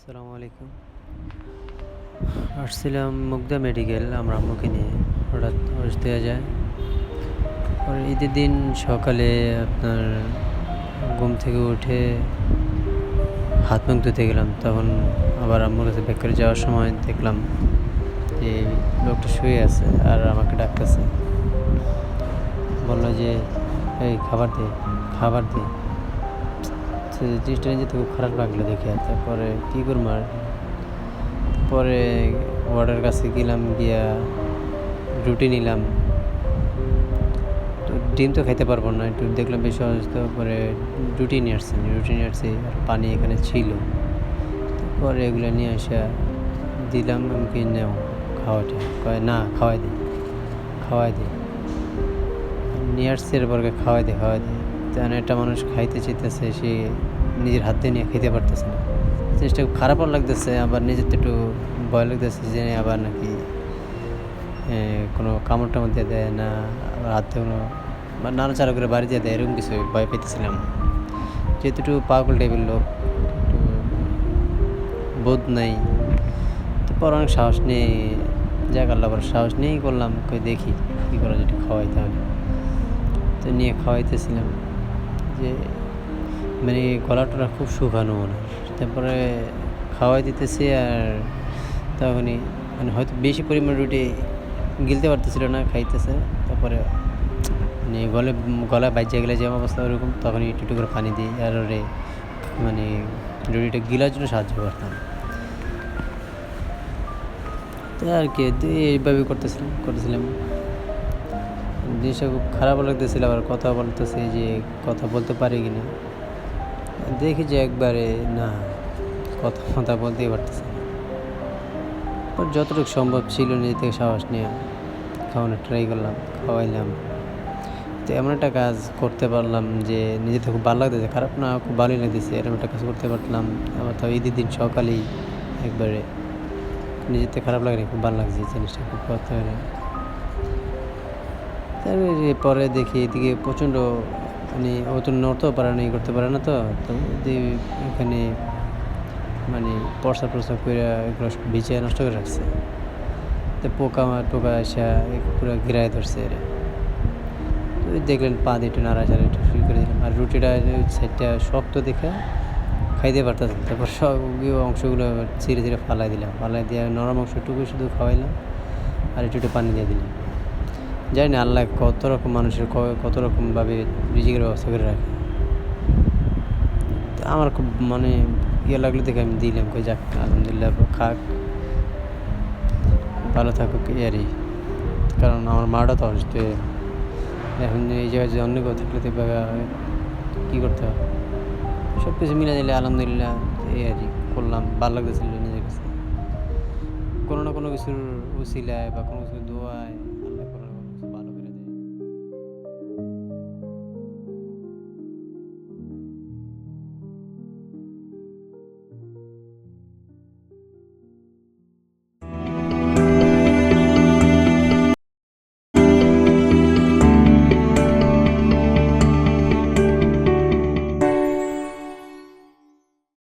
আসসালামু আলাইকুম। আসছিলাম মুগদা মেডিকেল, আমরা আম্মুকে নিয়ে। হঠাৎ হস দেওয়া যায়। পরে ঈদের দিন সকালে আপনার ঘুম থেকে উঠে হাত মুখ ধুতে গেলাম। তখন আবার আম্মুর কাছে ব্যাক করে যাওয়ার সময় দেখলাম যে লোকটা শুয়ে আছে আর আমাকে ডাকতেছে। বলল যে, এই, খাবার দে খাবার দে। সে জিনিসটা নিজে খুব খারাপ লাগল দেখে। তারপরে কী করব আর? পরে ওয়ার্ডের কাছে গেলাম, গিয়া রুটি নিলাম। তো ডিম তো খাইতে পারব না, একটু দেখলাম বেশি অসুস্থ, পরে রুটি নিয়ে আসছি, রুটি নিয়ে আসছি, আর পানি এখানে ছিল। পরে এগুলো নিয়ে আসা দিলাম আমাকে নেও খাওয়াটা কয়, না, খাওয়াই দিই খাওয়াই দিই নিয়ে আসছে এরপরকে খাওয়াই দে খাওয়াই দে। তেমন একটা মানুষ খাইতে চাইতেছে, সে নিজের হাত দিয়ে নিয়ে খেতে পারতেছে না। জিনিসটা খুব খারাপও লাগতেছে, আবার নিজের তো একটু ভয় লাগতেছে যে আবার নাকি কোনো কামড় টামড় দিয়ে দেয় না, আবার হাতে কোনো বা নাড়াচাড়া করে বাড়ি দিয়ে দেয়, এরকম কিছু ভয় পেতেছিলাম। যেহেতু একটু পাগল টাইপের লোক, একটু বোধ নাই, তো পর অনেক সাহস নেই যাক আল্লাহ সাহস নিয়েই করলাম, কই দেখি কী করা যেটা খাওয়াই তাহলে। তো নিয়ে খাওয়াইতেছিলাম। যে মানে গলাটা খুব শুকানো মনে তারপরে খাওয়াই দিতেছি আর তখনই মানে হয়তো বেশি পরিমাণ রুটি গিলতে পারতেছিল না, খাইতেছে। তারপরে মানে গলে গলায় বাজ্যা গেলে যে অবস্থা ওরকম, তখনই একটু একটু করে পানি দিই আর ওরে মানে রুটিটা গিলার জন্য সাহায্য করতাম। তো আর কি এইভাবে করতেছিলাম করতেছিলাম। জিনিসটা খুব খারাপ লাগতেছিল, আবার কথা বলতেছে যে কথা বলতে পারি কি না দেখি যে একবারে না, কথা কথা বলতেই পারতেছে না। যতটুকু সম্ভব ছিল নিজে থেকে সাহস নিয়ে খাওয়ানোর ট্রাই করলাম, খাওয়াইলাম। তো এমন একটা কাজ করতে পারলাম যে নিজে থেকে খুব ভালো লাগতেছে, খারাপ না, খুব ভালোই লাগতেছে, এরকম একটা কাজ করতে পারলাম। আবার তো ঈদের দিন সকালেই একবারে নিজের থেকে খারাপ লাগেনি খুব ভালো লাগছে, জিনিসটা খুব করতে পারে। তারপরে পরে দেখি এদিকে প্রচণ্ড মানে ও তো নড়তেও পারে না ই করতে পারে না তো তো এখানে মানে পরসা টরসা করে এগুলো ভিজে নষ্ট করে রাখছে। তো পোকা মার পোকা আসা পুরো ঘিরাই ধরছে এরা। তো দেখলেন পা দিয়ে একটু নাড়াচাড়া একটু শুরু করে দিলাম। আর রুটিটা সাইডটা শক্ত দেখে খাইতে পারতেছে তারপর সব অংশগুলো ছিঁড়ে ছিঁড়ে ফালাই দিলাম। ফালাই দিয়ে নরম অংশটুকু শুধু খাওয়াইলাম। আর একটু একটু পানি দিয়ে দিলাম। জানি না, আল্লাহ কত রকম মানুষের কত রকমভাবে রিজিকের ব্যবস্থা করে রাখে। আমার খুব মানে ইয়ে লাগল দেখে আমি দিলাম, কই যাক, আলহামদুলিল্লাহ খাক। ভালো থাকুক, এই আরই কারণ আমার মাটা তো অসুস্থ। এখন এই জায়গায় যদি অন্য কেউ থাকলে তো কী করতে হবে? সব কিছু মিলে দিলে আলহামদুলিল্লাহ, এই আর করলাম, ভালো লাগতেছিল নিজের কাছে। কোনো না কোনো কিছুর উচিলায় বা কোনো কিছু